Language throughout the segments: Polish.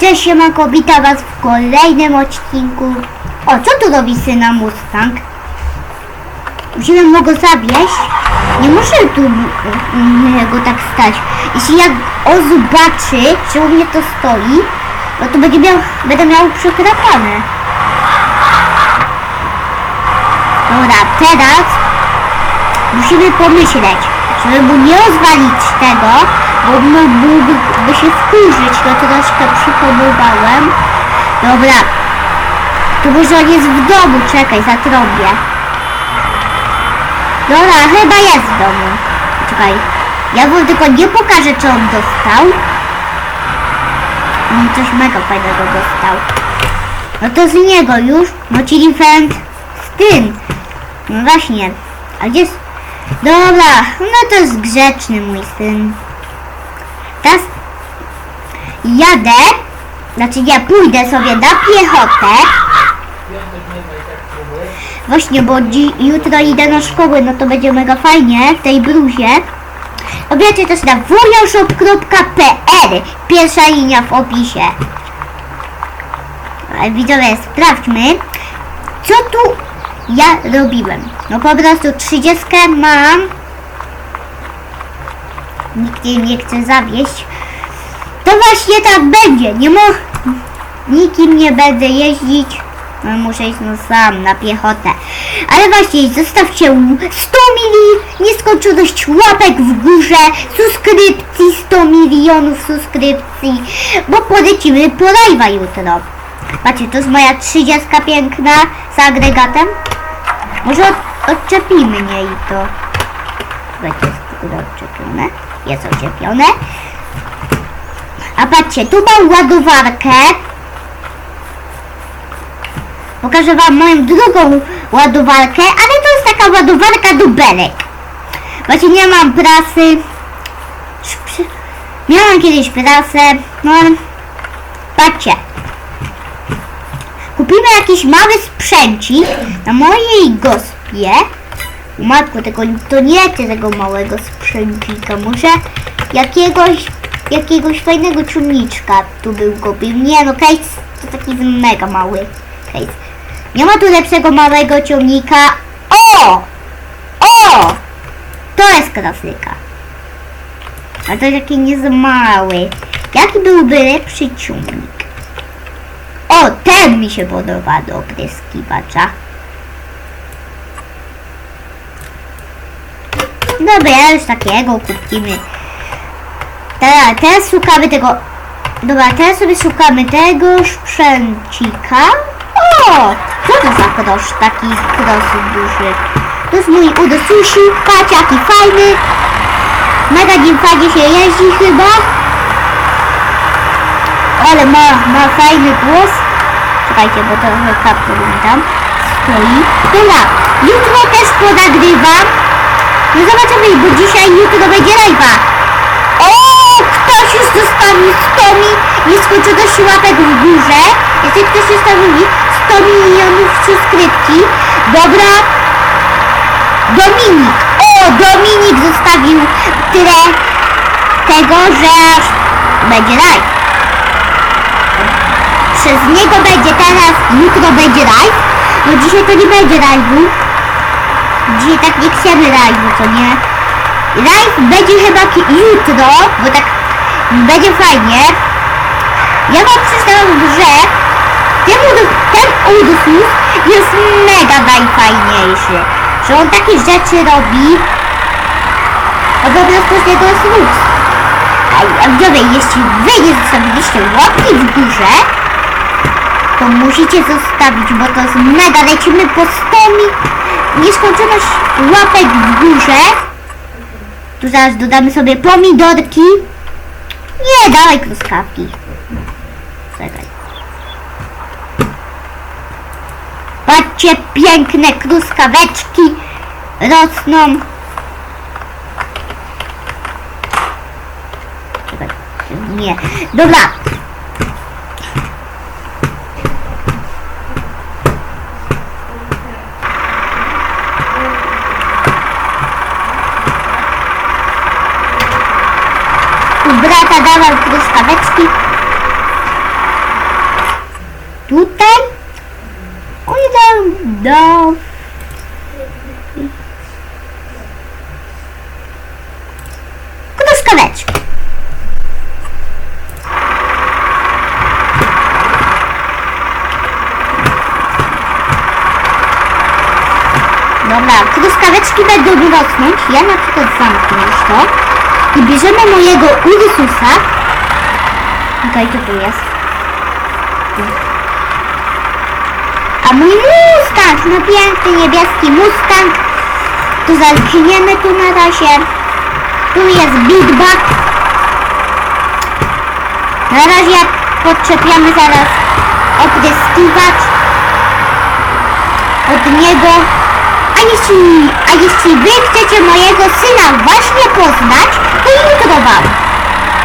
Cześć siemanko, witam was w kolejnym odcinku. O, co tu robi syna Mustang? Musimy mu go zawieść. Nie muszę tu go tak stać. Jeśli jak on zobaczy, że u mnie to stoi, no to będzie miał, będę miał przekrapane. Dobra, teraz musimy pomyśleć, żeby mu nie rozwalić tego, bo mógłby by się wkurzyć, no troszkę przypomniałem. Dobra, to może on jest w domu, czekaj, zatrąbię. Dobra, chyba jest w domu. Czekaj, ja wam tylko nie pokażę, co on dostał. On coś mega fajnego dostał. No to z niego już, no czyli fend z tym. No właśnie, a gdzie jest... Dobra, no to jest grzeczny mój syn. Teraz jadę, znaczy ja pójdę sobie na piechotę. Właśnie, bo jutro idę do szkoły, no to będzie mega fajnie w tej bluzie. Obiecie też na warriorshop.pl Pierwsza linia w opisie. Ale widzowie, sprawdźmy, co tu ja robiłem. No po prostu 30 mam. Nikt jej nie chce zawieść. To właśnie tak będzie. Nie mo... Nikim nie będę jeździć. No, muszę iść no sam na piechotę. Ale właśnie, zostawcie 100 mili, nieskończoność łapek w górze, subskrypcji, 100 milionów subskrypcji, bo polecimy po live'a jutro. Patrzcie, to jest moja 30 piękna z agregatem. Może od, odczepimy mnie i to będzie odczepione. Jest odczepione. A patrzcie, tu mam ładowarkę. Pokażę wam moją drugą ładowarkę, ale to jest taka ładowarka do belek. Właśnie nie mam prasy. Miałam kiedyś prasę. No, patrzcie. Kupimy jakiś mały sprzęcik na mojej gospie. Matko, tego, to nie tego małego sprzęcika. Może jakiegoś, jakiegoś fajnego czumniczka tu był kupił. Nie no, case to taki mega mały case. Nie ma tu lepszego małego ciągnika. O! O! To jest klasyka. A to taki nie za mały. Jaki byłby lepszy ciągnik? O, ten mi się podoba do opryskiwacza. Dobra, już takiego kupimy. Teraz, teraz szukamy tego... Dobra, teraz sobie szukamy tego sprzęcika. O! Co to za krosz, taki krosz duży? To jest mój Udo Sushi. Patrz, jaki fajny. Mega nim fajnie się jeździ chyba. Ale ma, ma fajny głos. Czekajcie, bo trochę kaptur mi tam stoi. Dobra, jutro też ponagrywam. No zobaczymy, bo dzisiaj, jutro będzie live'a. O, ktoś już zostawił 100 mi nieskończoności łapek w górze. Jeśli ktoś zostawił mi 100 milionów subskrypcji. Dobra. Dominik. O, Dominik zostawił tyle tego, że będzie live przez niego będzie teraz, jutro będzie live. No dzisiaj to nie będzie live'u. Dzisiaj tak nie chcemy live'u, co nie? Live będzie chyba jutro, bo tak będzie fajnie. Ja wam przyznam, że ten, ten Ursus jest mega najfajniejszy. Że on takie rzeczy robi. A po prostu z niego jest luz. A widzowie, jeśli wy nie zostawiliście łapki w górze, to musicie zostawić, bo to jest mega. Lecimy po 100 mi nieskończoność łapek w górze. Tu zaraz dodamy sobie pomidorki. Nie, dawaj truskawki. Czekaj. Patrzcie, piękne truskaweczki rosną. Czekaj, nie. Dobra, brata dawał truskaweczki. tutaj. Tam do... Kruszkaweczki. Dobra, truskaweczki będą rosnąć. Ja na przykład zamknę już to. I bierzemy mojego Ursusa. Okej, co tu jest? A mój Mustang, no piękny niebieski Mustang. Tu zamkniemy tu na razie. Tu jest Big Bag. Na razie podczepiamy zaraz opryskiwacz od niego. A jeśli, a jeśli wy chcecie mojego syna właśnie poznać, to jutro wam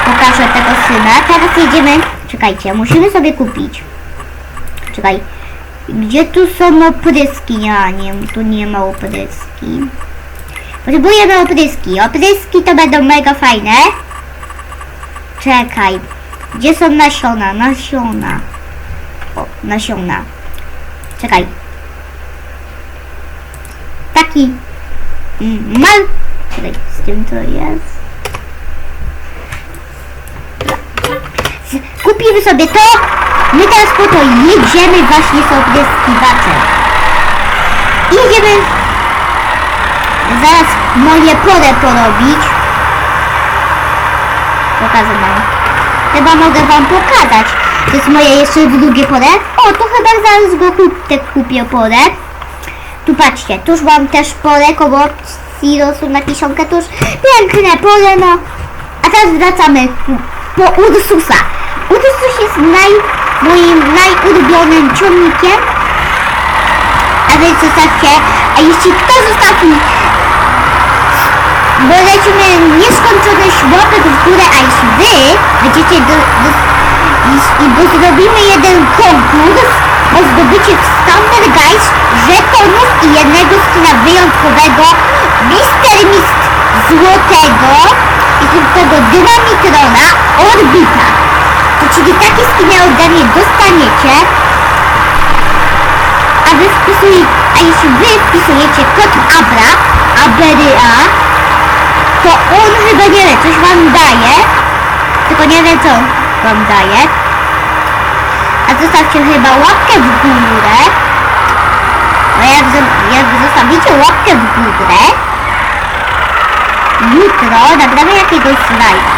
pokażę tego syna. Teraz jedziemy. Czekajcie, musimy sobie kupić. Czekaj. Gdzie tu są opryski? Ja nie, tu nie ma opryski. Potrzebujemy opryski. Opryski to będą mega fajne. Czekaj. Gdzie są nasiona? Nasiona. O, nasiona. Czekaj. Taki mal. Z tym to jest. Z- Kupimy sobie to. My teraz po to jedziemy właśnie z opryskiwaczem. I jedziemy zaraz moje pole porobić. Pokażę wam. Chyba mogę wam pokazać. To jest moje jeszcze drugie pole. O, to chyba zaraz go kup, te kupię pole. Tu patrzcie, tuż mam też pole koło silosu na kiszonkę, tuż piękne pole, no. A teraz wracamy po Ursusa. Ursus jest naj, moim najulubionym ciągnikiem. A więc zostawcie, a jeśli kto zostawi bo lecimy nieskończone łapek w górę, a jeśli wy będziecie do, do, i, bo zrobimy jeden konkurs o zdobycie Guys żetonów i jednego skina wyjątkowego Mister Mist złotego i tego dynamitrona Orbita. To czyli takie skiny ode mnie dostaniecie a wy wpisujecie, a jeśli wy wpisujecie kod ABRA, ABRA, to on chyba nie wie, coś wam daje, tylko nie wie co wam daje. A zostawcie chyba łapkę w górę. No jak, jak zostawicie łapkę w górę, jutro nagramy jakiegoś slajda.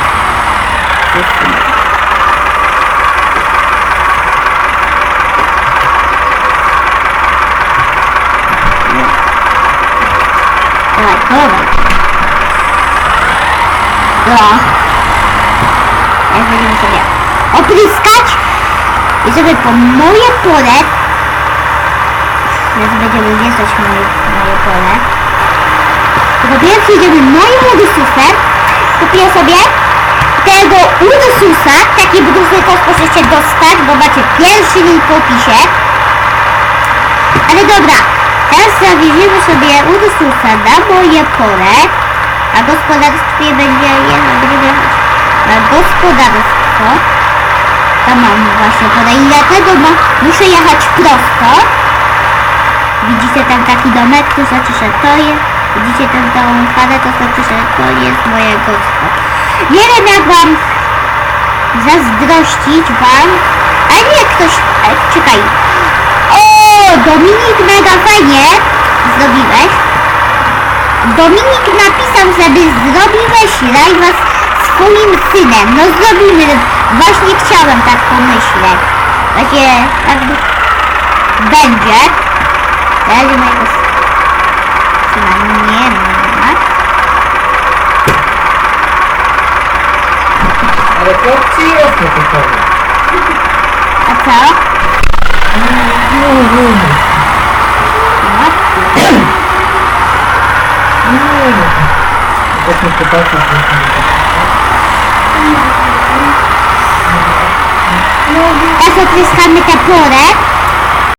Dawaj, dawaj. No. Teraz będziemy sobie opryskać sobie po moje pole teraz będziemy wjeżdżać moje, moje pole tylko pierwszy jedziemy moim Ursusem kupię sobie tego Ursusa taki brudny też możecie dostać bo macie pierwszy link w opisie ale dobra teraz zawieziemy sobie Ursusa na moje pole a gospodarstwie będzie jechać, będziemy na gospodarstwo. Tam mam właśnie pole i dlatego ma, muszę jechać prosto. Widzicie tam taki domek, to znaczy, że to jest. Widzicie tam tą falę, to znaczy, że to jest moje gospodarstwo. Nie wiem jak wam zazdrościć wam, a nie ktoś, e, czekaj. O, Dominik mega fajnie zrobiłeś. Dominik napisał, żeby zrobiłeś live'a z swoim synem. No zrobimy. Właśnie chciałem tak pomyśleć. Takie jakby będzie. Teraz mojego syna nie ma. Ale chłopcy jest na tym polu. A co? No, no, no. Matki. No, no. Tak mi chłopacy właśnie. Teraz opryskamy te pole.